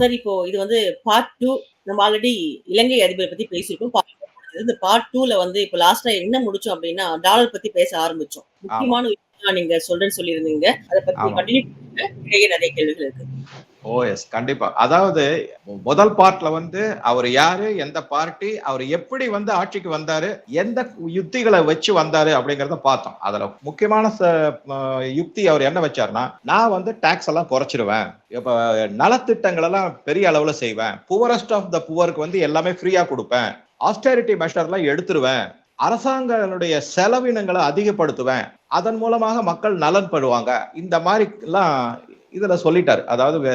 Sir இப்போ இது வந்து பார்ட் 2 நம்ம ஆல்ரெடி இலங்கை அதிபர பத்தி பேசியிருக்கோம். இந்த பார்ட் 2ல வந்து இப்ப லாஸ்ட்டா என்ன முடிச்சோம் அப்டின்னா, டாலர் பத்தி பேச ஆரம்பிச்சோம். முக்கியமான விஷயம் நீங்க சொல்றேன்னு சொல்லியிருந்தீங்க. அத பத்தி. இடையே நெறைய கேள்விகள் இருக்கு. ஓ எஸ் கண்டிப்பா. அதாவது முதல் பார்ட்ல வந்து அவர் யாரு? எந்த பார்ட்டி? அவர் எப்படி வந்து ஆட்சிக்கு வந்தாரு? எந்த யுக்திகளை வச்சு வந்தாரு? அப்படிங்கிறத பார்த்தோம். அதுல முக்கியமான ச யுக்தி அவர் என்ன வச்சாருன்னா, நான் வந்து டாக்ஸ் எல்லாம் குறைச்சிருவேன். இப்ப நலத்திட்டங்கள் எல்லாம் பெரிய அளவுல செய்வேன். புவரஸ்ட் ஆஃப் த புவருக்கு வந்து எல்லாமே ஃப்ரீயா கொடுப்பேன் ஆஸ்டெரிட்டி மெஷர்லாம் எடுத்துருவேன். அரசாங்கங்களுடைய செலவினங்களை அதிகப்படுத்துவேன். அதன் மூலமாக மக்கள் நலன் பெறுவாங்க. இந்த மாதிரி எல்லாம் இதுல சொல்லிட்டாரு. அதாவது வே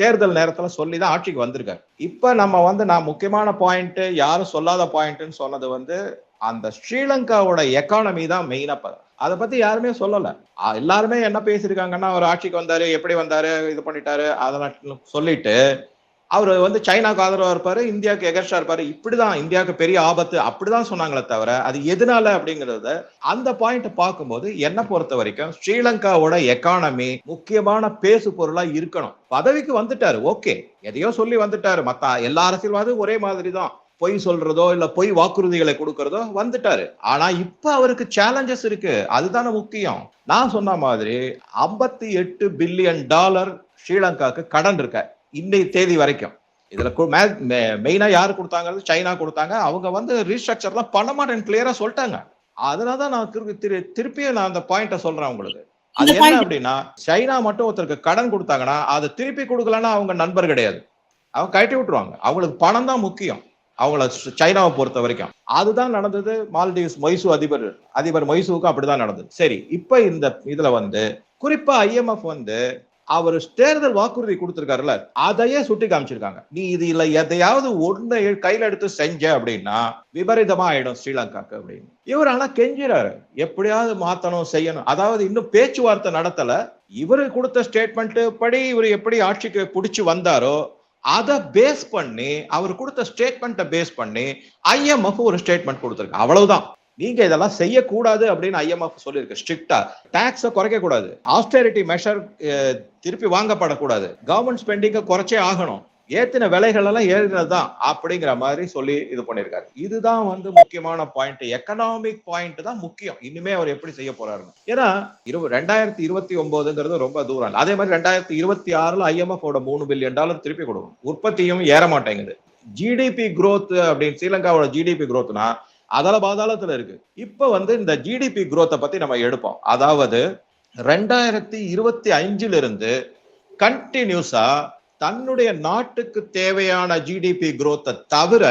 தேர்தல் நேரத்துல சொல்லி தான் ஆட்சிக்கு வந்திருக்காரு. இப்ப நம்ம வந்து நான் முக்கியமான பாயிண்ட் யாரும் சொல்லாத பாயிண்ட்டுன்னு சொன்னது வந்து, அந்த ஸ்ரீலங்காவோட எக்கானமி தான் மெயினா அதை பத்தி யாருமே சொல்லல. எல்லாருமே என்ன பேசியிருக்காங்கன்னா, அவர் ஆட்சிக்கு வந்தாரு, எப்படி வந்தாரு, இது பண்ணிட்டாரு, அதெல்லாம் சொல்லிட்டு, அவர் வந்து சைனாக்கு ஆதரவா இருப்பாரு, இந்தியாவுக்கு எகர்ஷா இருப்பாரு. இப்படிதான் இந்தியாவுக்கு பெரிய ஆபத்து அப்படிதான் சொன்னாங்களே தவிர, அது எதனால அப்படிங்கிறத அந்த பாயிண்ட் பார்க்கும்போது என்ன பொறுத்தவரைக்கும் ஸ்ரீலங்காவோட எக்கானமி முக்கியமான பேசு பொருளா இருக்கணும். பதவிக்கு வந்துட்டாரு. ஓகே. எதையோ சொல்லி வந்துட்டாரு. மத்த எல்லா அரசியல்வாதும் ஒரே மாதிரி தான். பொய் சொல்றதோ, இல்ல பொய் வாக்குறுதிகளை கொடுக்கறதோ வந்துட்டாரு. ஆனா இப்ப அவருக்கு சேலஞ்சஸ் இருக்கு. அதுதானே முக்கியம். நான் சொன்ன மாதிரி 58 பில்லியன் டாலர் ஸ்ரீலங்காக்கு கடன் இருக்க. இன்னைய தேதி வரைக்கும். இதுல மெயினா யாரு குடுத்தாங்கிறது சைனா குடுத்தாங்க. அவங்க வந்து ரீஸ்ட்ரக்சர்லாம் பண்ண மாட்டேன்னு கிளியரா சொல்ட்டாங்க. அதனால தான் நான் திரு திரு திருப்பியும் நான் அந்த பாயிண்ட்ட சொல்றேன் உங்களுக்கு. அது என்ன பாயிண்ட் அப்படின்னா, சைனா மட்டும் ஒருத்தருக்கு கடன் குடுத்தாங்கன்னா, அத திருப்பி குடுக்கலன்னா அவங்க நண்பர் கிடையாது. அவங்க கழட்டி விட்டுருவாங்க. அவங்களுக்கு பணம் தான் முக்கியம். அவங்கள சைனாவ பொறுத்த வரைக்கும். அதுதான் நடந்தது மால்டீவ்ஸ் மொய்சு அதிபர் அதிபர் மொய்சுவுக்கும் அப்படிதான் நடந்தது. சரி, இப்ப இந்த இதுல வந்து குறிப்பா ஐஎம்எஃப் வந்து அவர் தேர்தல் வாக்குறுதி கொடுத்திருக்காருல்ல அதையே சுட்டி காமிச்சிருக்காங்க. நீ இதுல எதையாவது ஒண்ண கையில எடுத்து செஞ்ச அப்படின்னா, விபரீதமா ஆயிடும் ஸ்ரீலங்காக்கு அப்படின்னு. இவர் ஆனா கெஞ்சிறாரு எப்படியாவது மாத்தணும், செய்யணும். அதாவது இன்னும் பேச்சுவார்த்தை நடத்தல. இவரு கொடுத்த ஸ்டேட்மெண்ட் படி இவர் எப்படி ஆட்சிக்கு பிடிச்சு வந்தாரோ, அதை பேஸ் பண்ணி அவர் கொடுத்த ஸ்டேட்மெண்ட்டை பேஸ் பண்ணி ஐஎம்எஃப் ஒரு ஸ்டேட்மெண்ட் கொடுத்துருக்கு அவ்வளவுதான். நீங்க இதெல்லாம் செய்யக்கூடாது அப்படின்னு ஐஎம்எஃப் சொல்லியிருக்கு ஸ்ட்ரிக்டா டாக்ஸ குறைக்க கூடாது. ஆஸ்டரிட்டி மெஷர் திருப்பி வாங்கப்படக்கூடாது. கவர்மெண்ட் ஸ்பெண்டிங்க குறைச்சே ஆகணும். ஏத்தின விலைகள் எல்லாம் ஏறினது தான் அப்படிங்கிற மாதிரி சொல்லி இது பண்ணியிருக்காரு. இதுதான் வந்து முக்கியமான பாயிண்ட். எக்கனாமிக் பாயிண்ட் தான் முக்கியம். இனிமே அவர் எப்படி செய்ய போறாருன்னு. ஏன்னா இருபது ரெண்டாயிரத்தி இருபத்தி ஒன்பதுங்கிறது ரொம்ப தூரம் அதே மாதிரி 2026ல ஐஎம்எஃப் ஓட 3 பில்லியன் டாலர் திருப்பி கொடுக்கும் உற்பத்தியும் ஏற மாட்டேங்குது. ஜிடிபி குரோத் அப்படின்னு ஸ்ரீலங்காவோட ஜிடிபி குரோத்னா அதல பாதாளத்துல இருக்கு. இப்ப வந்து இந்த ஜிடிபி குரோத்தை பத்தி நம்ம எடுப்போம். அதாவது 2025ல இருந்து கண்டினியூஸா தன்னுடைய நாட்டுக்கு தேவையான ஜிடிபி குரோத்தை தவிர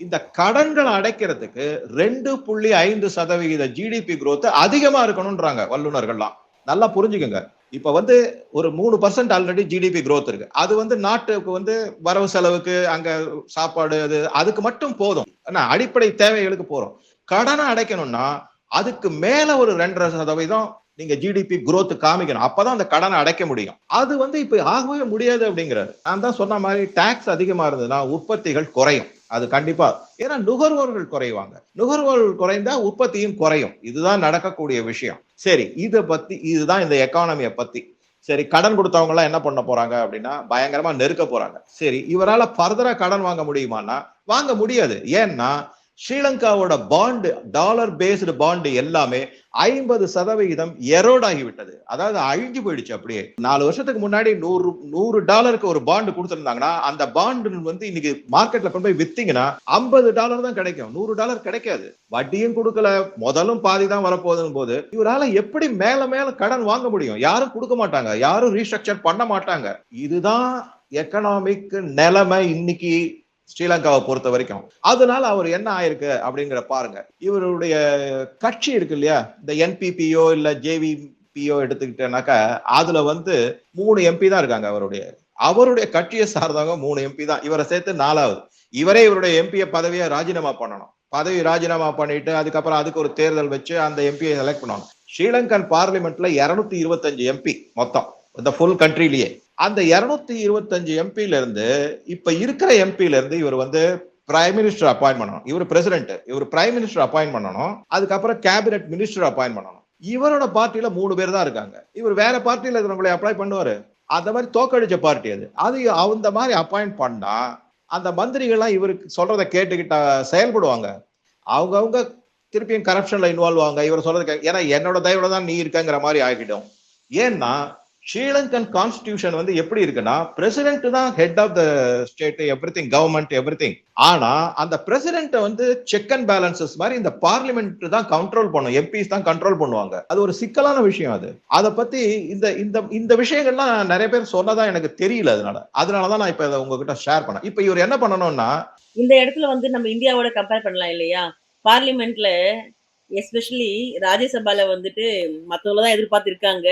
இந்த கடன்களை அடைக்கிறதுக்கு 2.5% ஜிடிபி குரோத் அதிகமா இருக்கணும்ன்றாங்க வல்லுநர்கள்லாம் நல்லா புரிஞ்சுக்கங்க. இப்ப வந்து ஒரு மூணு பர்சன்ட் ஆல்ரெடி ஜிடிபி க்ரோத் இருக்கு. அது வந்து நாட்டுக்கு வந்து வரவு செலவுக்கு அங்க சாப்பாடு அது அதுக்கு மட்டும் போதும். ஆனா அடிப்படை தேவைகளுக்கு போறோம். கடனை அடைக்கணும்னா அதுக்கு மேல ஒரு 2.5% நீங்க ஜிடிபி குரோத் காமிக்கணும். அப்பதான் அந்த கடனை அடைக்க முடியும். அது வந்து இப்ப ஆகவே முடியாது அப்படிங்கிறாரு. நான் தான் சொன்ன மாதிரி டாக்ஸ் அதிகமா இருந்ததுன்னா உற்பத்திகள் குறையும். அது கண்டிப்பா. ஏன்னா நுகர்வோர்கள் குறைவாங்க. நுகர்வோர்கள் குறைந்தா உற்பத்தியும் குறையும். இதுதான் நடக்கக்கூடிய விஷயம். சரி, இதை பத்தி இதுதான் இந்த எக்கானமியை பத்தி. சரி, கடன் கொடுத்தவங்க எல்லாம் என்ன பண்ண போறாங்க அப்படின்னா, பயங்கரமா நெருக்க போறாங்க. சரி, இவரால ஃபர்தரா கடன் வாங்க முடியுமான்னா, வாங்க முடியாது. ஏன்னா ஸ்ரீலங்காவோட பாண்டு டாலர் பேஸ்டு பாண்டு எல்லாமே 50% எரோட் ஆகிவிட்டது. அதாவது அழிஞ்சு போயிடுச்சு அப்படியே. நாலு வருஷத்துக்கு முன்னாடி நூறு நூறு டாலருக்கு ஒரு பாண்டு கொடுத்துருந்தாங்கன்னா அந்த பாண்டு வந்து இன்னைக்கு மார்க்கெட்ல கொண்டு போய் வித்தீங்கன்னா 50 டாலர் தான் கிடைக்கும். நூறு டாலர் கிடைக்காது. வட்டியும் கொடுக்கல முதலும் பாதி தான் வரப்போகுதுன்னு போது, இவரால எப்படி மேல மேல கடன் வாங்க முடியும்? யாரும் கொடுக்க மாட்டாங்க. யாரும் ரீஸ்ட்ரக்சர் பண்ண மாட்டாங்க. இதுதான் எக்கனாமிக் நிலைமை இன்னைக்கு ஸ்ரீலங்காவை பொறுத்த வரைக்கும். அதனால அவர் என்ன ஆயிருக்கு அப்படிங்கிற பாருங்க. இவருடைய கட்சி இருக்கு இல்லையா? இந்த என்பிபியோ இல்ல ஜேவிபியோ எடுத்துக்கிட்டேனாக்கா, அதுல வந்து மூணு எம்பி தான் இருக்காங்க அவருடைய. அவருடைய கட்சியை சார்ந்தவங்க மூணு எம்பி தான். இவரை சேர்த்து நாலாவது இவரே இவருடைய எம்பிய பதவியை ராஜினாமா பண்ணணும். பதவி ராஜினாமா பண்ணிட்டு அதுக்கப்புறம் அதுக்கு ஒரு தேர்தல் வச்சு அந்த எம்பியை செலக்ட் பண்ணுவாங்க. ஸ்ரீலங்கன் பார்லிமெண்ட்ல 225 எம்பி மொத்தம். இந்த ஃபுல் கண்ட்ரிலேயே அந்த 225 எம்பில இருந்து இப்ப இருக்கிற எம்பில இருந்து இவர் வந்து பிரைம் மினிஸ்டர் அப்பாயிண்ட் பண்ணணும். இவர் பிரசிடென்ட். இவர் பிரைம் மினிஸ்டர் அப்பாயின் பண்ணணும். அதுக்கப்புறம் கேபினெட் மினிஸ்டர் அப்பாயின் பண்ணணும். இவரோட பார்ட்டியில மூணு பேர் தான் இருக்காங்க. இவர் வேற பார்ட்டியில இருக்கிறவங்களை அப்ளை பண்ணுவாரு. அந்த மாதிரி தோக்கடிச்ச பார்ட்டி அது அது அந்த மாதிரி அப்பாயிண்ட் பண்ணா அந்த மந்திரிகள்லாம் இவருக்கு சொல்றதை கேட்டுக்கிட்ட செயல்படுவாங்க அவங்க அவங்க திருப்பியும் கரப்ஷன்ல இன்வால்வ் ஆவாங்க இவர் சொல்றது ஏன்னா என்னோட தயவுல தான் நீ இருக்கங்கிற மாதிரி ஆகிடும் ஏன்னா ஸ்ரீலங்கன் கான்ஸ்டியூஷன் வந்து எப்படி இருக்குன்னா பிரசிடென்ட் தான் head of the state everything government everything ஆனா அந்த பிரசிடென்ட்டை வந்து செக் அண்ட் பேலன்சஸ் மாதிரி இந்த பார்லிமெண்ட் தான் கண்ட்ரோல் பண்ணும். எம்பிஸ் தான் கண்ட்ரோல் பண்ணுவாங்க. அது ஒரு சிக்கலான விஷயம் அது. அதை பத்தி இந்த இந்த இந்த விஷயங்கள்லாம் நிறைய பேர் சொன்னதான் எனக்கு தெரியல அதனால. அதனாலதான் நான் இப்ப இதை உங்ககிட்ட ஷேர் பண்ணேன். இப்ப இவர் என்ன பண்ணணும்னா இந்த இடத்துல வந்து நம்ம இந்தியாவோட கம்பேர் பண்ணலாம் இல்லையா? பார்லிமெண்ட்ல எஸ்பெஷலி ராஜ்யசபால வந்துட்டு மற்றவங்கள தான் எதிர்பார்த்துருக்காங்க.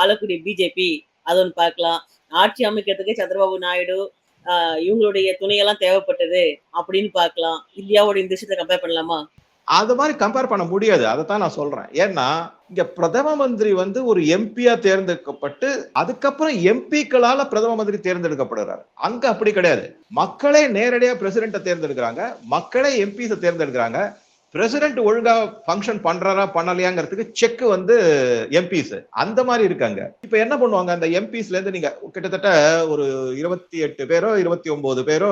ஆளக்கூடிய பிஜேபி அது ஒன்று பார்க்கலாம். ஆட்சி அமைக்கிறதுக்கு சந்திரபாபு நாயுடு இவங்களுடைய துணையெல்லாம் தேவைப்பட்டது அப்படின்னு பார்க்கலாம். இந்தியாவோட இந்த விஷயத்தை கம்பேர் பண்ணலாமா? அது மாதிரி கம்பேர் பண்ண முடியாது. அதை தான் நான் சொல்றேன். ஏன்னா இங்க பிரதம மந்திரி வந்து ஒரு எம்பியா தேர்ந்தெடுக்கப்பட்டு அதுக்கப்புறம் எம்பிக்களால பிரதம மந்திரி தேர்ந்தெடுக்கப்படுறாரு. அங்க அப்படி கிடையாது. மக்களே நேரடியா பிரசிடென்ட்டை தேர்ந்தெடுக்கிறாங்க. மக்களே எம்பிஸை தேர்ந்தெடுக்கிறாங்க. பிரசிடென்ட் ஒழுங்கா ஃபங்க்ஷன் பண்றாரா பண்ணலையாங்கிறதுக்கு செக் வந்து எம்பிஸ் அந்த மாதிரி இருக்காங்க. இப்ப என்ன பண்ணுவாங்க? அந்த எம்பிஸ்ல இருந்து நீங்க கிட்டத்தட்ட ஒரு இருபத்தி எட்டு பேரோ இருபத்தி ஒன்பது பேரோ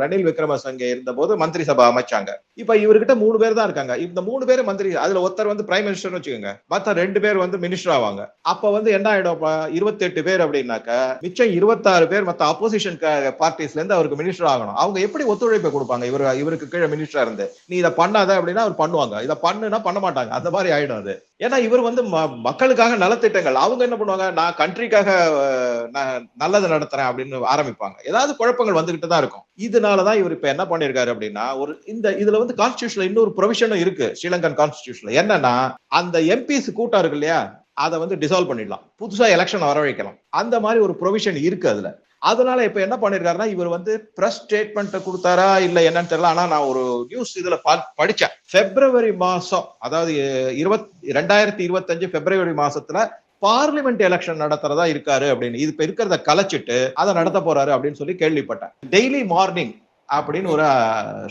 ரணில் விக்ரமசங்கே இருந்த போது மந்திரி சபா அமைச்சாங்க. இப்ப இவர்கிட்ட மூணு பேர் தான் இருக்காங்க. இந்த மூணு பேர் மந்திரி அதுல ஒருத்தர் வந்து பிரைம் மினிஸ்டர்னு வச்சுக்கோங்க. மத்த ரெண்டு பேர் வந்து மினிஸ்டர் ஆவாங்க. அப்ப வந்து என்ன ஆயிடும்? இருபத்தி எட்டு பேர் அப்படின்னாக்க மிச்சம் இருபத்தாறு பேர் மத்த அப்போசிஷன் பார்ட்டிஸ்ல இருந்து அவருக்கு மினிஸ்டர் ஆகணும். அவங்க எப்படி ஒத்துழைப்பை கொடுப்பாங்க? இவர் இவருக்கு கீழே மினிஸ்டரா இருந்து. நீ இதை பண்ணாத அப்படின்னு அவர் பண்ணுவாங்க? இதை பண்ணுனா பண்ண மாட்டாங்க. அந்த மாதிரி ஆயிடும் அது. ஏன்னா இவர் வந்து ம- மக்களுக்காக நலத்திட்டங்கள். அவங்க என்ன பண்ணுவாங்க? நான் கண்ட்ரிக்காக நான் நல்லது நடத்துறேன் அப்படின்னு ஆரம்பிப்பாங்க. ஏதாவது குழப்பங்கள் வந்துகிட்டு தான் இருக்கும். இதனாலதான் இவர் இப்ப என்ன பண்ணிருக்காரு அப்படின்னா ஒரு இந்த இதுல வந்து கான்ஸ்டியூஷன்ல இன்னொரு ப்ரொவிஷனும் இருக்கு. ஸ்ரீலங்கன் கான்ஸ்டியூஷன்ல என்னன்னா அந்த எம்பிஸ் கூட்டம் இருக்கு இல்லையா? அதை வந்து டிசால்வ் பண்ணிடலாம். புதுசா எலெக்ஷன் வரவழைக்கலாம் அந்த மாதிரி ஒரு ப்ரொவிஷன் இருக்கு அதுல. அதனால இப்ப என்ன பண்ணிருக்காருன்னா இவர் வந்து பிரஸ் ஸ்டேட்மெண்ட் கொடுத்தாரா இல்ல என்னன்னு தெரியல. ஆனா நான் ஒரு நியூஸ் இதுல பா- படிச்சேன். பிப்ரவரி மாசம் அதாவது இருபத் ரெண்டாயிரத்தி இருபத்தஞ்சு பிப்ரவரி மாசத்துல பார்லிமெண்ட் எலெக்ஷன் நடத்துறதா இருக்காரு அப்படின்னு. இது இப்ப இருக்கிறத கலைச்சிட்டு அதை நடத்த போறாரு அப்படின்னு சொல்லி கேள்விப்பட்டேன். டெய்லி மார்னிங் அப்படின்னு ஒரு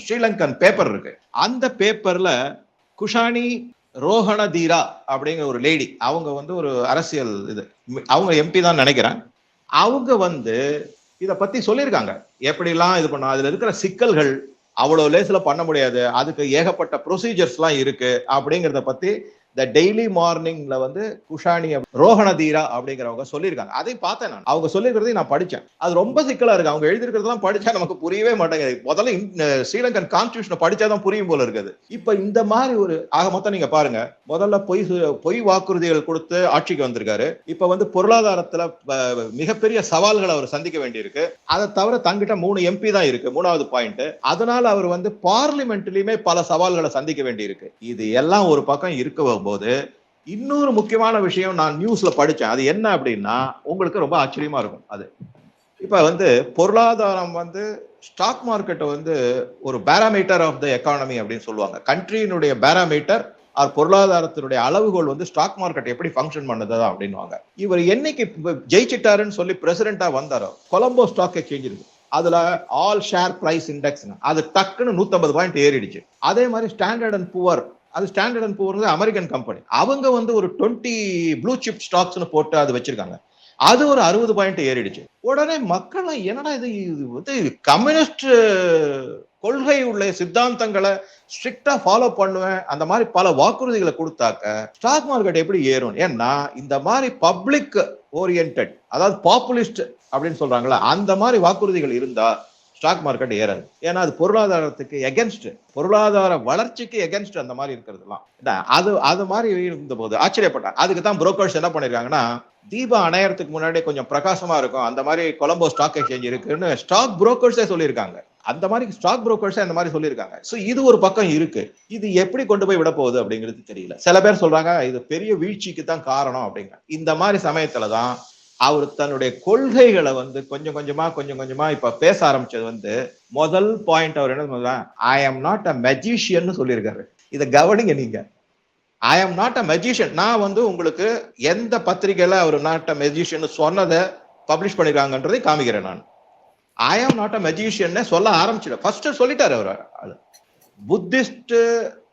ஸ்ரீலங்கன் பேப்பர் இருக்கு. அந்த பேப்பர்ல குஷானி ரோஹண தீரா அப்படிங்கிற ஒரு லேடி அவங்க வந்து ஒரு அரசியல் இது. அவங்க எம்பி தான் நினைக்கிறேன். அவங்க வந்து இதை பத்தி சொல்லியிருக்காங்க. எப்படிலாம் இது பண்ண அதுல இருக்கிற சிக்கல்கள் அவ்வளவு லேசில் பண்ண முடியாது. அதுக்கு ஏகப்பட்ட ப்ரொசீஜர்ஸ்லாம் இருக்கு அப்படிங்கிறத பத்தி த டெய்லி மார்னிங்ல வந்து குஷானி ரோஹண தீரா அப்படிங்கிறவங்க சொல்லியிருக்காங்க. அதையும் பார்த்தேன் நான். அவங்க சொல்லியிருக்கிறதையும் நான் படித்தேன் அது ரொம்ப சிக்கலா இருக்கு. அவங்க எழுதியிருக்கிறதெல்லாம் படிச்சா நமக்கு புரியவே மாட்டேங்குது. முதல்ல இந்த ஸ்ரீலங்கன் கான்ஸ்டியூஷனை படிச்சாதான் புரியும் போல இருக்குது. இப்ப இந்த மாதிரி ஒரு ஆக மொத்தம் நீங்க பாருங்க. முதல்ல பொய் சு- பொய் வாக்குறுதிகள் கொடுத்து ஆட்சிக்கு வந்திருக்காரு. இப்ப வந்து பொருளாதாரத்துல மிகப்பெரிய சவால்களை அவர் சந்திக்க வேண்டியிருக்கு. அதை தவிர தங்கிட்ட மூணு எம்பி தான் இருக்கு. மூணாவது பாயிண்ட் அதனால அவர் வந்து பார்லிமெண்ட்லயுமே பல சவால்களை சந்திக்க வேண்டியிருக்கு. இது எல்லாம் ஒரு பக்கம் இருக்க போது இன்னொரு முக்கியமான விஷயம் நான் நியூஸ்ல படித்தேன் அது என்ன அப்படின்னா உங்களுக்கு ரொம்ப ஆச்சரியமா இருக்கும் அது. இப்போ வந்து பொருளாதாரம் வந்து ஸ்டாக் மார்க்கெட்டை வந்து ஒரு பேராமீட்டர் ஆஃப் த எக்கானமி அப்படின்னு சொல்லுவாங்க. கண்ட்ரியினுடைய பேராமீட்டர் ஆர் பொருளாதாரத்தினுடைய அளவுகோல் வந்து ஸ்டாக் மார்க்கெட் எப்படி ஃபங்க்ஷன் பண்ணதா அப்படின்னுவாங்க. இவர் என்னைக்கு ஜெயிச்சிட்டாருன்னு சொல்லி பிரசிடென்டா வந்தாரோ கொலம்போ ஸ்டாக் எக்ஸ்சேஞ்ச் இருக்கு. அதுல ஆல் ஷேர் பிரைஸ் இண்டெக்ஸ் அது டக்குன்னு 150 பாயிண்ட் ஏறிடுச்சு. அதே மாதிரி ஸ்டாண்டர்ட் அண்ட் புவர் அது ஸ்டாண்டர்ட் அண்ட் போகிறது அமெரிக்கன் கம்பெனி அவங்க வந்து ஒரு 20 ப்ளூ சிப் ஸ்டாக்ஸ்னு போட்டு அது வச்சிருக்காங்க. அது ஒரு அறுபது பாயிண்ட் ஏறிடுச்சு. உடனே மக்கள் என்னடா இது இது வந்து கம்யூனிஸ்ட் கொள்கை உள்ள சித்தாந்தங்களை ஸ்ட்ரிக்டா ஃபாலோ பண்ணுவேன். அந்த மாதிரி பல வாக்குறுதிகளை கொடுத்தாக்க ஸ்டாக் மார்க்கெட் எப்படி ஏறும்? ஏன்னா இந்த மாதிரி பப்ளிக் ஓரியன்ட் அதாவது பாப்புலிஸ்ட் அப்படின்னு சொல்றாங்களா அந்த மாதிரி வாக்குறுதிகள் இருந்தா ஸ்டாக் மார்க்கெட் ஏறாது ஏன்னா அது பொருளாதாரத்துக்கு எகென்ஸ்ட் பொருளாதார வளர்ச்சிக்கு எகென்ஸ்ட் அந்த மாதிரி இருக்கிறதுலாம். என்ன, அது அது மாதிரி இருந்தபோது ஆச்சரியப்பட்டாங்க அதுக்கு தான் புரோக்கர்ஸ் என்ன பண்ணிருக்காங்கன்னா தீபம் அணையறதுக்கு முன்னாடி கொஞ்சம் பிரகாசமா இருக்கும். அந்த மாதிரி கொலம்போ ஸ்டாக் எக்ஸ்சேஞ்ச் இருக்குன்னு ஸ்டாக் புரோக்கர்ஸே சொல்லியிருக்காங்க. அந்த மாதிரி ஸ்டாக் புரோக்கர்ஸே அந்த மாதிரி சொல்லியிருக்காங்க. ஸோ இது ஒரு பக்கம் இருக்கு. இது எப்படி கொண்டு போய் விட போகுது அப்படிங்கிறது தெரியல. சில பேர் சொல்றாங்க இது பெரிய வீழ்ச்சிக்கு தான் காரணம் அப்படிங்க இந்த மாதிரி சமயத்துல தான் அவர் தன்னுடைய கொள்கைகளை வந்து கொஞ்சம் கொஞ்சமா கொஞ்சம் கொஞ்சமா இப்ப பேச ஆரம்பிச்சது வந்து முதல் பாயிண்ட் அவர் என்ன சொல்றாங்க ஐ ஆம் நாட் அ மெஜிஷியன் சொல்லியிருக்காரு. இதை கவனிங்க நீங்க. ஐ ஆம் நாட் அ மெஜிஷியன் நான் வந்து உங்களுக்கு எந்த பத்திரிகையில அவர் நாட் அ மெஜிஷியன் சொன்னதை பப்ளிஷ் பண்ணிருக்காங்கன்றதை காமிக்கிறேன் நான். ஐ ஆம் நாட் அ மெஜிஷியன் சொல்ல ஆரம்பிச்சிட ஃபர்ஸ்ட் சொல்லிட்டாரு அவர். புத்திஸ்ட்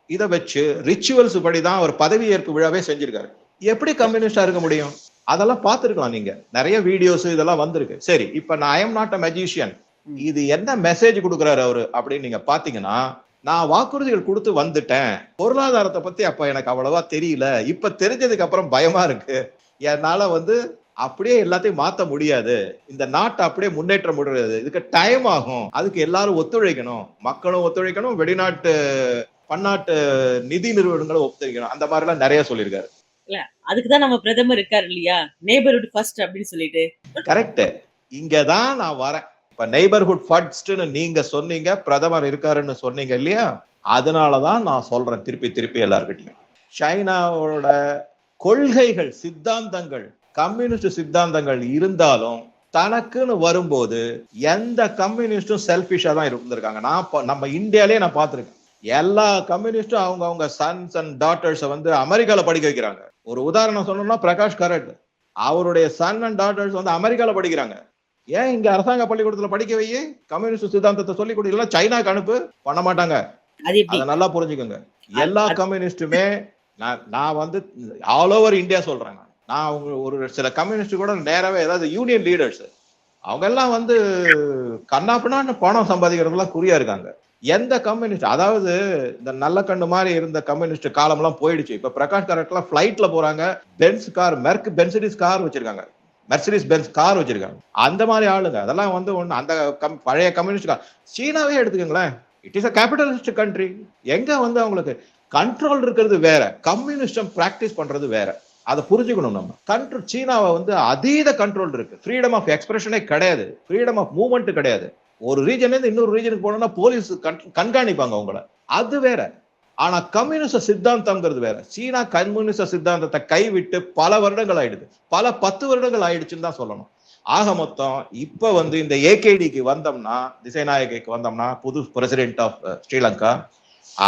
இதை வச்சு ரிச்சுவல்ஸ் படி தான் அவர் பதவியேற்பு விழாவே செஞ்சிருக்காரு. எப்படி கம்யூனிஸ்டா இருக்க முடியும்? அதெல்லாம் பார்த்திருக்கலாம் நீங்க. நிறைய வீடியோஸ் இதெல்லாம் வந்திருக்கு. சரி இப்ப நான் ஐஎம் நாட் அ மெஜிஷியன். இது என்ன மெசேஜ் கொடுக்குறாரு அவரு அப்படின்னு நீங்க பாத்தீங்கன்னா நான் வாக்குறுதிகள் கொடுத்து வந்துட்டேன். பொருளாதாரத்தை பத்தி அப்ப எனக்கு அவ்வளவா தெரியல. இப்ப தெரிஞ்சதுக்கு அப்புறம் பயமா இருக்கு. என்னால வந்து அப்படியே எல்லாத்தையும் மாத்த முடியாது. இந்த நாட்டை அப்படியே முன்னேற்ற முடியாது. இதுக்கு டைம் ஆகும். அதுக்கு எல்லாரும் ஒத்துழைக்கணும். மக்களும் ஒத்துழைக்கணும். வெளிநாட்டு பன்னாட்டு நிதி நிறுவனங்களும் ஒத்துழைக்கணும். அந்த மாதிரி எல்லாம் நிறைய சொல்லியிருக்காரு. இல்ல அதுக்குதான் நம்ம பிரதமர் இருக்காரு இல்லையா? நேபர்ஹுட் ஃபர்ஸ்ட் அப்படின்னு சொல்லிட்டு. கரெக்ட் இங்கதான் நான் வரேன். இப்ப நெய்பர்ஹுட் ஃபர்ஸ்ட்னு நீங்க சொன்னீங்க பிரதமர் இருக்காருன்னு சொன்னீங்க இல்லையா? அதனாலதான் நான் சொல்றேன் திருப்பி திருப்பி எல்லார்கிட்டையும். சைனாவோட கொள்கைகள் சித்தாந்தங்கள் கம்யூனிஸ்ட் சித்தாந்தங்கள் இருந்தாலும் தனக்குன்னு வரும்போது எந்த கம்யூனிஸ்டும் செல்ஃபிஷா தான் இருந்திருக்காங்க. நான் நம்ம இந்தியாலே நான் பார்த்திருக்கேன். எல்லா கம்யூனிஸ்டும் அவங்க அவங்க சன்ஸ் அண்ட் டாட்டர்ஸை வந்து அமெரிக்கால படிக்க வைக்கிறாங்க. ஒரு உதாரணம் சொல்லணும்னா பிரகாஷ் கரட். அவருடைய சன் அண்ட் டாட்டர்ஸ் வந்து அமெரிக்கால படிக்கிறாங்க. ஏன் இங்க அரசாங்க பள்ளிக்கூடத்துல படிக்க வையே கம்யூனிஸ்ட் சித்தாந்தத்தை சொல்லி கொடுக்கல சைனாக்கு அனுப்பு. பண்ண மாட்டாங்க. அது நல்லா புரிஞ்சுக்கோங்க. எல்லா கம்யூனிஸ்டுமே நான் நான் வந்து ஆல் ஓவர் இந்தியா சொல்றேன் நான். நான் அவங்க ஒரு சில கம்யூனிஸ்ட் கூட நேராவே ஏதாவது யூனியன் லீடர்ஸ் அவங்க எல்லாம் வந்து கண்ணாப்பினான்னு பணம் சம்பாதிக்கிறதுலாம் குறியா இருக்காங்க. எந்த கம்யூனிஸ்ட் அதாவது இந்த நல்ல கண்ணு மாதிரி இருந்த கம்யூனிஸ்ட் காலம்லாம் போயிடுச்சு. இப்ப பிரகாஷ் கரெக்ட்லாம் ஃபிளைட்ல போறாங்க. பென்ஸ் கார் மெர்க் பென்சிடிஸ் கார் வச்சிருக்காங்க. மெர்சிடிஸ் பென்ஸ் கார் வச்சிருக்காங்க. அந்த மாதிரி ஆளுங்க. அதெல்லாம் வந்து ஒண்ணு அந்த கம்- பழைய கம்யூனிஸ்ட் கார் சீனாவே எடுத்துக்கோங்களேன். It is a capitalist country எங்க வந்து அவங்களுக்கு கண்ட்ரோல் இருக்கிறது வேற. கம்யூனிஸ்டம் பிராக்டிஸ் பண்றது வேற. அதை புரிஞ்சுக்கணும் நம்ம. கண்ட்ரோல் சீனாவை வந்து அதீத கண்ட்ரோல் இருக்கு. ஃப்ரீடம் ஆஃப் எக்ஸ்பிரஷனே கிடையாது. ஃப்ரீடம் ஆஃப் மூவ்மெண்ட் கிடையாது. ஒரு ரீஜன்ல இருந்து இன்னொரு ரீஜனுக்கு போனோம்னா போலீஸ் கண்காணிப்பாங்க உங்களை அது வேற. ஆனா கம்யூனிஸ்ட சித்தாந்தம்ங்கிறது வேற. சீனா கம்யூனிஸ்ட சித்தாந்தத்தை கைவிட்டு பல வருடங்கள் ஆயிடுது. பல பத்து வருடங்கள் ஆயிடுச்சுன்னு தான் சொல்லணும். ஆக மொத்தம் இப்ப வந்து இந்த ஏகேடிக்கு வந்தோம்னா திசைநாயகிக்கு வந்தோம்னா புது பிரசிடென்ட் ஆஃப் ஸ்ரீலங்கா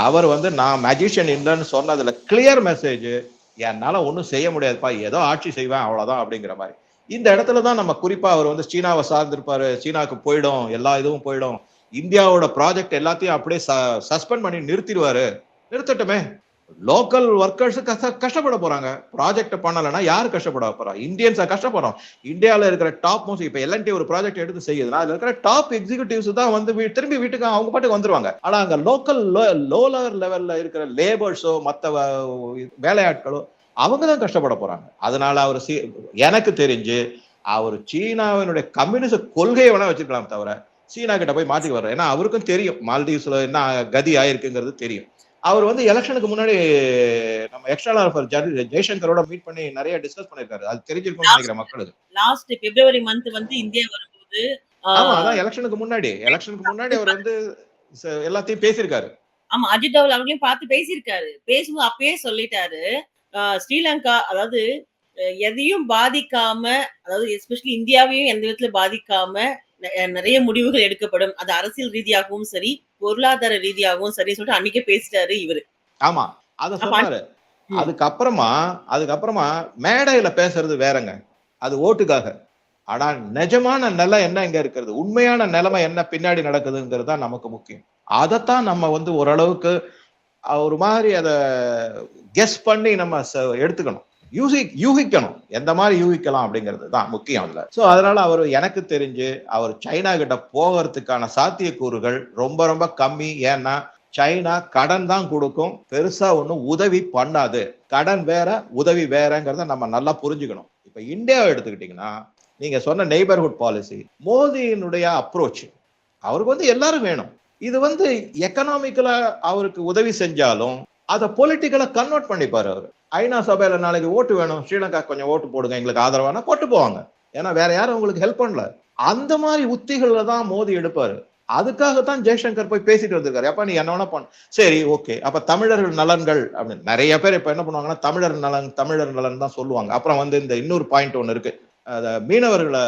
அவர் வந்து நான் மேஜிஷியன் இல்லைன்னு சொன்னதுல கிளியர் மெசேஜ் என்னால ஒன்றும் செய்ய முடியாதுப்பா. ஏதோ ஆட்சி செய்வேன் அவ்வளவுதான் அப்படிங்கிற மாதிரி. இந்த இடத்துல தான் நம்ம குறிப்பா அவர் வந்து சீனாவை சார்ந்திருப்பாரு. சீனாவுக்கு போயிடும். எல்லா இதுவும் போயிடும். இந்தியாவோட ப்ராஜெக்ட் எல்லாத்தையும் அப்படியே சஸ்பெண்ட் பண்ணி நிறுத்திடுவாரு. நிறுத்தட்டுமே. லோக்கல் ஒர்க்கர்ஸ் கஷ்டப்பட போறாங்க. ப்ராஜெக்ட் பண்ணலைன்னா யார் கஷ்டப்பட போறா? இந்தியன்ஸ் கஷ்டப்படுறோம். இந்தியாவில் இருக்கிற டாப் மோஸ்ட் இப்ப எல்என்டி ஒரு ப்ராஜெக்ட் எடுத்து செய்யுதுன்னா அதுல இருக்கிற டாப் எக்ஸிகூட்டிவ்ஸ் தான் வந்து திரும்பி வீட்டுக்கு அவங்க பாட்டுக்கு வந்துருவாங்க. ஆனா அங்க லோக்கல் லோலர் லெவல்ல இருக்கிற லேபர்ஸோ மற்ற வேலையாட்களோ அவங்க தான் கஷ்டப்பட போறாங்க. அதனால அவர் எனக்கு தெரிஞ்சு அவர் சீனாவினுடைய கம்யூனிஸ்ட் கொள்கையை வேணா வச்சிருக்கலாம் தவிர சீனா கிட்ட போய் மாட்டிக்கு வர்றாரு. ஏன்னா அவருக்கும் தெரியும். மால்டீவ்ஸ்ல என்ன கதி ஆயிருக்குங்கிறது தெரியும். அவர் வந்து எலெக்ஷனுக்கு முன்னாடி நம்ம எக்ஸ்டர்னல் அஃபேர் ஜெய்சங்கரோட மீட் பண்ணி நிறைய டிஸ்கஸ் பண்ணிருக்காரு அது தெரிஞ்சிருக்கும்னு நினைக்கிறேன் மக்களுக்கு. லாஸ்ட் பிப்ரவரி மந்த் வந்து இந்தியா வரும்போது ஆமா அதான் எலெக்ஷனுக்கு முன்னாடி. எலெக்ஷனுக்கு முன்னாடி அவர் வந்து எல்லாத்தையும் பேசியிருக்காரு. ஆமா அஜித் டோவல் அவர்களையும் பார்த்து பேசியிருக்காரு. பேசும்போது அப்பயே சொல்லிட்டாரு. ஸ்ரீலங்கா அதாவது எதையும் பாதிக்காம அதாவது எஸ்பெஷலி இந்தியாவையும் எந்த விதத்துல பாதிக்காம நிறைய முடிவுகள் எடுக்கப்படும். அது அரசியல் ரீதியாகவும் சரி பொருளாதார ரீதியாகவும் சரி சொல்லிட்டு அன்னைக்கே பேசிட்டாரு இவரு. ஆமா. அத சொன்னாரு. அதுக்கப்புறமா அதுக்கப்புறமா மேடையில பேசுறது வேறங்க. அது ஓட்டுக்காக. ஆனா நிஜமான நிலை என்ன இங்க இருக்கிறது? உண்மையான நிலைமை என்ன பின்னாடி நடக்குதுங்கிறது தான் நமக்கு முக்கியம். அதைத்தான் நம்ம வந்து ஓரளவுக்கு ஒரு மாதிரி அதை கெஸ் பண்ணி நம்ம ச- எடுத்துக்கணும். யூகி யூகிக்கணும். எந்த மாதிரி யூகிக்கலாம் அப்படிங்கிறது தான் முக்கியம் அதுல. ஸோ அதனால அவர் எனக்கு தெரிஞ்சு அவர் சைனா கிட்ட போகிறதுக்கான சாத்தியக்கூறுகள் ரொம்ப ரொம்ப கம்மி. ஏன்னா சைனா கடன் தான் கொடுக்கும். பெருசா ஒன்றும் உதவி பண்ணாது. கடன் வேற உதவி வேறங்கிறத நம்ம நல்லா புரிஞ்சுக்கணும். இப்போ இந்தியாவை எடுத்துக்கிட்டீங்கன்னா நீங்க சொன்ன நெய்பர்ஹுட் பாலிசி மோதியினுடைய அப்ரோச் அவருக்கு வந்து எல்லாரும் வேணும். இது வந்து எக்கனாமிக்கலா அவருக்கு உதவி செஞ்சாலும் அதை பொலிட்டிக்கலா கன்வெர்ட் பண்ணிப்பாரு அவர். ஐநா சபையில நாளைக்கு ஓட்டு வேணும். ஸ்ரீலங்கா கொஞ்சம் ஓட்டு போடுங்க எங்களுக்கு ஆதரவானா போட்டு போவாங்க. ஏன்னா வேற யாரும் உங்களுக்கு ஹெல்ப் பண்ணல. அந்த மாதிரி உத்திகள்ல தான் மோதி எடுப்பாரு. அதுக்காகத்தான் ஜெய்சங்கர் போய் பேசிட்டு வந்திருக்காரு. அப்ப நீ என்ன வேணா பண்ண. சரி ஓகே. அப்ப தமிழர்கள் நலன்கள் அப்படின்னு. நிறைய பேர் இப்ப என்ன பண்ணுவாங்கன்னா தமிழர் நலன் தமிழர் நலன் தான் சொல்லுவாங்க. அப்புறம் வந்து இந்த இன்னொரு பாயிண்ட் ஒன்று இருக்கு. மீனவர்களை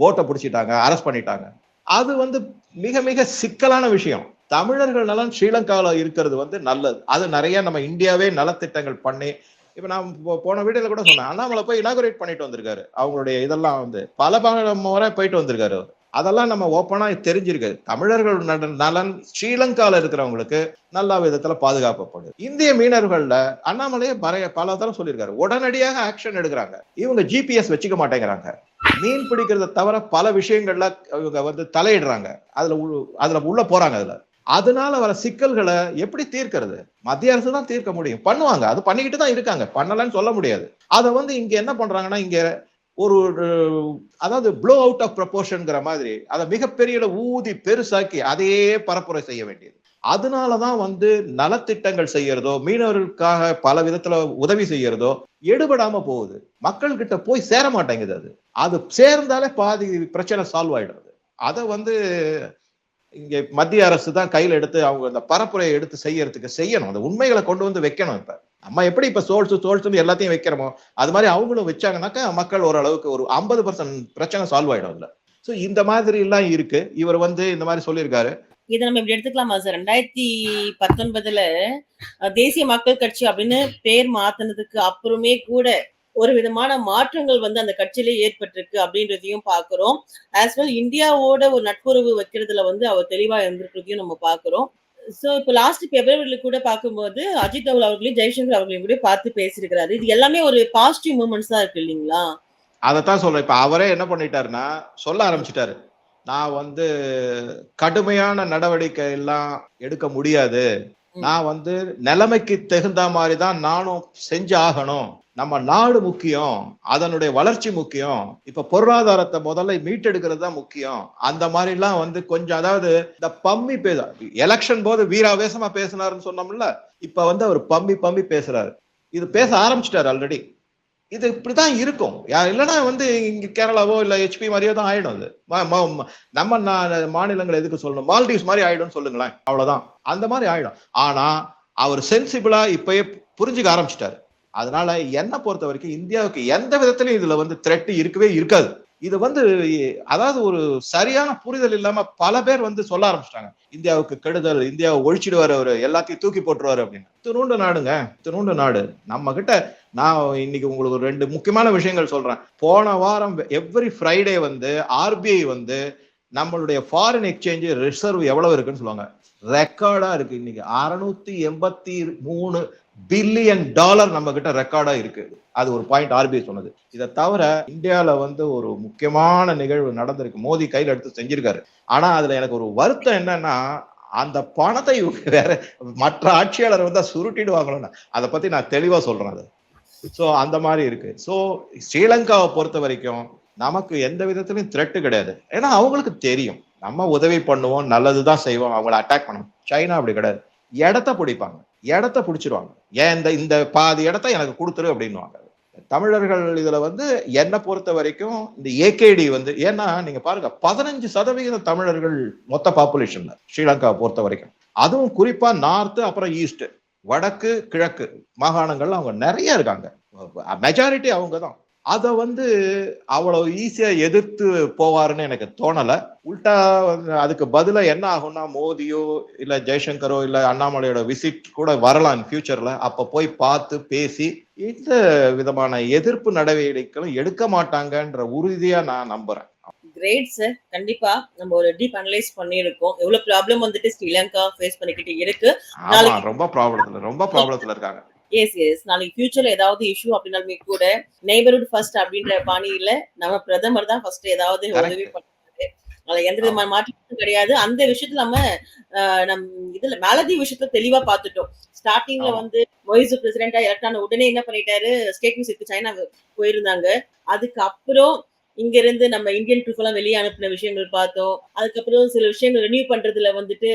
போட்டை பிடிச்சிட்டாங்க அரெஸ்ட் பண்ணிட்டாங்க. அது வந்து மிக மிக சிக்கலான விஷயம். தமிழர்கள் நலன் ஸ்ரீலங்கால இருக்கிறது வந்து நல்லது. அது நிறைய நம்ம இந்தியாவே நலத்திட்டங்கள் பண்ணி இப்ப நான் போ- போன வீடியோல கூட சொன்னேன். அண்ணாமலை போய் இனாகுரேட் பண்ணிட்டு வந்திருக்காரு. அவங்களுடைய இதெல்லாம் வந்து பல பல முறை போயிட்டு வந்திருக்காரு அவர். அதெல்லாம் நம்ம ஓப்பனா தெரிஞ்சிருக்கு. தமிழர்கள் நலன் ஸ்ரீலங்கால இருக்கிறவங்களுக்கு நல்ல விதத்துல பாதுகாக்கப்படுது இந்திய மீனவர்கள்ல அண்ணாமலையே பறைய பல தரம் சொல்லியிருக்காரு. உடனடியாக ஆக்ஷன் எடுக்கிறாங்க. இவங்க ஜிபிஎஸ் வச்சுக்க மாட்டேங்கிறாங்க. மீன் பிடிக்கிறத தவிர பல விஷயங்கள்ல இவங்க வந்து தலையிடுறாங்க. அதுல அதுல உள்ள போறாங்க அதுல. அதனால வர சிக்கல்களை எப்படி தீர்க்கிறது? மத்திய அரசு தான் தீர்க்க முடியும். பண்ணுவாங்க. அது பண்ணிக்கிட்டு தான் இருக்காங்க. பண்ணலன்னு சொல்ல முடியாது. அதை வந்து இங்க என்ன பண்றாங்கன்னா இங்க ஒரு ஒரு- அதாவது ப்ளோ அவுட் ஆஃப் ப்ரப்போர்ஷனுங்கிற மாதிரி அதை மிகப்பெரிய ஊதி பெருசாக்கி அதையே பரப்புரை செய்ய வேண்டியது. அதனால தான் வந்து நலத்திட்டங்கள் செய்யறதோ மீனவர்களுக்காக பல விதத்துல உதவி செய்யறதோ எடுபடாம போகுது. மக்கள் கிட்ட போய் சேர மாட்டேங்குது அது. அது சேர்ந்தாலே பாதி பிரச்சனை சால்வ் ஆயிடுறது. அதை வந்து இங்க மத்திய அரசு தான் கையில் எடுத்து அவங்க அந்த பரப்புரையை எடுத்து செய்யறதுக்கு செய்யணும். அந்த உண்மைகளை கொண்டு வந்து வைக்கணும் இப்ப. நம்ம எப்படி இப்ப சோல்ஸ் சோல்ஸ் எல்லாத்தையும் வைக்கிறோமோ அது மாதிரி அவங்களும் வச்சாங்கன்னாக்கா மக்கள் ஓரளவுக்கு ஒரு ஐம்பது பர்சன்ட் பிரச்சனை சால்வ் ஆயிடும் அதுல. சோ இந்த மாதிரி எல்லாம் இருக்கு. இவர் வந்து இந்த மாதிரி சொல்லியிருக்காரு. இதை நம்ம இப்படி எடுத்துக்கலாமா சார் ரெண்டாயிரத்தி பத்தொன்பதுல தேசிய மக்கள் கட்சி அப்படின்னு பேர் மாத்தினதுக்கு அப்புறமே கூட ஒரு விதமான மாற்றங்கள் வந்து அந்த கட்சியிலே ஏற்பட்டிருக்கு அப்படின்றதையும் பாக்குறோம் ஆஸ் வெல் இந்தியாவோட ஒரு நட்புறவு வைக்கிறதுல வந்து அவர் தெளிவா இருந்திருக்கிறதையும் நம்ம பாக்குறோம் சோ இப்போ லாஸ்ட் பிப்ரவரியில கூட பார்க்கும்போது அஜித் தவல் அவர்களையும் ஜெய்சங்கர் அவர்களையும் கூட பார்த்து பேசியிருக்கிறாரு. இது எல்லாமே ஒரு பாசிட்டிவ் மூமெண்ட்ஸ் தான் இருக்கு இல்லைங்களா? அதைத்தான் சொல்றேன். இப்ப அவரே என்ன பண்ணிட்டாருன்னா சொல்ல ஆரம்பிச்சிட்டாரு. நான் வந்து கடுமையான நடவடிக்கை எல்லாம் எடுக்க முடியாது. நான் வந்து நிலைமைக்கு தகுந்த மாதிரி தான் நானும் செஞ்சு ஆகணும் நம்ம நாடு முக்கியம் அதனுடைய வளர்ச்சி முக்கியம். இப்ப பொருளாதாரத்தை முதல்ல மீட்டெடுக்கிறது தான் முக்கியம். அந்த மாதிரி எல்லாம் வந்து கொஞ்சம் அதாவது இந்த பம்மி பேச எலெக்ஷன் போது வீராவேசமா பேசினாருன்னு சொன்னோம்ல இப்ப வந்து அவர் பம்மி பம்மி பேசுறாரு. இது பேச ஆரம்பிச்சிட்டாரு ஆல்ரெடி இது இப்படிதான் இருக்கும். யார் இல்லைன்னா வந்து இங்க கேரளாவோ இல்ல ஹெச்பி மாதிரியோ தான் ஆயிடும் அது. ம- ம- நம்ம நா- மாநிலங்கள் எதுக்கு சொல்லணும்? மால்டீவ்ஸ் மாதிரி ஆயிடும்னு சொல்லுங்களேன். அவ்வளவுதான். அந்த மாதிரி ஆயிடும். ஆனா அவர் சென்சிபிளா இப்பயே புரிஞ்சுக்க ஆரம்பிச்சிட்டாரு. அதனால என்ன பொறுத்த வரைக்கும் இந்தியாவுக்கு எந்த விதத்திலையும் இதுல வந்து த்ரெட் இருக்கவே இருக்காது. இது வந்து அதாவது ஒரு சரியான புரிதல் இல்லாம பல பேர் வந்து சொல்ல ஆரம்பிச்சிட்டாங்க. இந்தியாவுக்கு கெடுதல் இந்தியாவை ஒழிச்சிடுவாரு அவரு எல்லாத்தையும் தூக்கி போட்டுருவாரு அப்படின்னு. திருண்டு நாடுங்க திருண்டு நாடு. நம்ம கிட்ட நான் இன்னைக்கு உங்களுக்கு ஒரு ரெண்டு முக்கியமான விஷயங்கள் சொல்றேன். போன வாரம் எவ்ரி ஃப்ரைடே வந்து ஆர்பிஐ வந்து நம்மளுடைய ஃபாரின் எக்ஸ்சேஞ்சு ரிசர்வ் எவ்வளவு இருக்குன்னு சொல்லுவாங்க. ரெக்கார்டா இருக்கு இன்னைக்கு. அறுநூத்தி எண்பத்தி மூணு பில்லியன் டாலர் நம்ம கிட்ட ரெக்கார்டா இருக்கு. அது ஒரு பாயிண்ட் ஆர்பிஐ சொன்னது. இதை தவிர இந்தியால வந்து ஒரு முக்கியமான நிகழ்வு நடந்திருக்கு. மோடி கையில் எடுத்து செஞ்சிருக்காரு. ஆனா அதுல எனக்கு ஒரு வருத்தம் என்னன்னா அந்த பணத்தை இவங்க வேற மற்ற ஆட்சியாளர் வந்து சுருட்டிடுவாங்களோன்னு. அதை பத்தி நான் தெளிவா சொல்றேன் அது. சோ அந்த மாதிரி இருக்கு. சோ ஸ்ரீலங்காவை பொறுத்த வரைக்கும் நமக்கு எந்த விதத்திலையும் த்ரெட்டு கிடையாது. ஏன்னா அவங்களுக்கு தெரியும். நம்ம உதவி பண்ணுவோம் நல்லதுதான் செய்வோம். அவங்கள அட்டாக் பண்ணுவோம் சைனா அப்படி கிடையாது. இடத்த பிடிப்பாங்க. இடத்த பிடிச்சிருவாங்க. ஏன் இந்த இந்த பாதி இடத்த எனக்கு கொடுத்துரு அப்படின்னுவாங்க. தமிழர்கள் இதுல வந்து என்னை பொறுத்த வரைக்கும் இந்த ஏகேடி வந்து ஏன்னா நீங்க பாருங்க பதினஞ்சு சதவிகித தமிழர்கள் மொத்த பாப்புலேஷன்ல ஸ்ரீலங்காவை பொறுத்த வரைக்கும். அதுவும் குறிப்பா நார்த் அப்புறம் ஈஸ்ட் வடக்கு கிழக்கு மாகாணங்கள்ல அவங்க நிறைய இருக்காங்க. மெஜாரிட்டி அவங்க தான். அதை வந்து அவ்வளவு ஈஸியா எதிர்த்து போவாருன்னு எனக்கு தோணல. உல்டா அதுக்கு பதிலா என்ன ஆகும்னா மோடியோ இல்ல ஜெய்சங்கரோ இல்ல அண்ணாமலையோட விசிட் கூட வரலாம் ஃபியூச்சர்ல அப்ப போய் பார்த்து பேசி இந்த விதமான எதிர்ப்பு நடவடிக்கைகளும் எடுக்க மாட்டாங்கன்ற உறுதியா நான் நம்புறேன். கிரேட் சார் கண்டிப்பா நம்ம ஒரு டீப் அனலைஸ் பண்ணியிருக்கோம். எவ்வளவு ப்ராப்ளம் வந்துட்டு ஸ்ரீலங்கா ஃபேஸ் பண்ணிக்கிட்டு இருக்கு. ரொம்ப ப்ராப்ளத்துல ரொம்ப ப்ராப்ளத்துல இருக்காங்க. எஸ் எஸ் நாளைக்கு ஃபியூச்சர்ல ஏதாவது இஷ்யூ அப்படின்னாலுமே கூட நெய்பர்ஹுட் ஃபர்ஸ்ட் அப்படின்ற பாணியில நம்ம பிரதமர் தான் ஃபர்ஸ்ட் ஏதாவது. உதவி பண்றாரு அதுல எந்த விதமான மாற்றமும் கிடையாது. அந்த விஷயத்துல நம்ம நம் இதுல மாலதீவ் விஷயத்துல தெளிவா பார்த்துட்டோம். ஸ்டார்டிங்ல. வந்து மொய்சு பிரசிடென்டா எலக்ட் ஆன உடனே என்ன பண்ணிட்டாரு? ஸ்டேட் விசிட்க்கு சைனா போயிருந்தாங்க. அதுக்கப்புறம் இங்க இருந்து நம்ம இந்தியன் ட்ரூப் எல்லாம் வெளியே அனுப்பின விஷயங்கள் பார்த்தோம். அதுக்கப்புறம் சில விஷயங்கள் ரினியூ பண்றதுல வந்துட்டு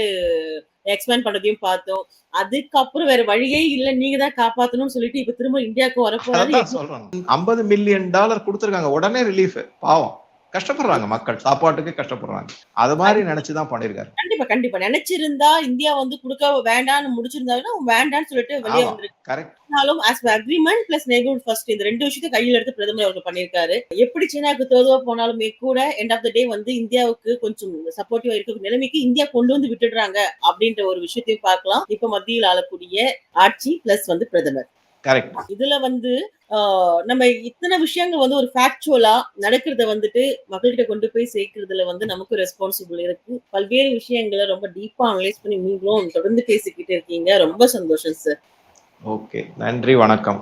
எக்ஸ்பேண்ட் பண்றதையும் பார்த்தோம். அதுக்கப்புறம் வேற வழியே இல்ல. நீங்க தான் காப்பாத்தணும்னு சொல்லிட்டு இப்ப திரும்ப இந்தியாவுக்கு வரப்போ அதான் ஐம்பது மில்லியன் டாலர் கொடுத்துருக்காங்க. உடனே ரிலீஃப் பாவம். கஷ்டப்படுறாங்க மக்கள். சாப்பாட்டுக்கு கஷ்டப்படுறாங்க. அது மாதிரி நினைச்சுதான் பண்ணிருக்காரு கண்டிப்பா கண்டிப்பா. நினைச்சிருந்தா இந்தியா வந்து கொடுக்க வேண்டாம்னு முடிச்சிருந்தாங்கன்னா வேண்டாம்னு சொல்லிட்டு வெளியே ஆமா. வந்திருக்கு கரெக்ட் ஆனாலும் as agreement plus neighbourhood first இந்த ரெண்டு விஷயத்தை கையில் எடுத்து பிரதமர் அவர்கள் பண்ணியிருக்காரு. எப்படி சீனாவுக்கு தோதுவா போனாலுமே கூட எண்ட் ஆஃப் த டே வந்து இந்தியாவுக்கு கொஞ்சம் சப்போர்ட்டிவா இருக்க நிலைமைக்கு இந்தியா கொண்டு வந்து விட்டுடுறாங்க அப்படின்ற ஒரு விஷயத்தையும் பார்க்கலாம். இப்ப மத்தியில் ஆளக்கூடிய ஆட்சி பிளஸ் வந்து பிரதமர். கரெக்ட் இதுல வந்து நம்ம இத்தனை விஷயங்கள் வந்து ஒரு ஃபேக்சுவலா நடக்கிறத வந்துட்டு மக்கள்கிட்ட கொண்டு போய் சேர்க்கறதுல வந்து நமக்கு ரெஸ்பான்சிபிள் இருக்கு. பல்வேறு விஷயங்களை ரொம்ப டீப்பா அனலைஸ் பண்ணி நீங்களும் தொடர்ந்து பேசிக்கிட்டு இருக்கீங்க. ரொம்ப சந்தோஷம் சார் ஓகே நன்றி வணக்கம்.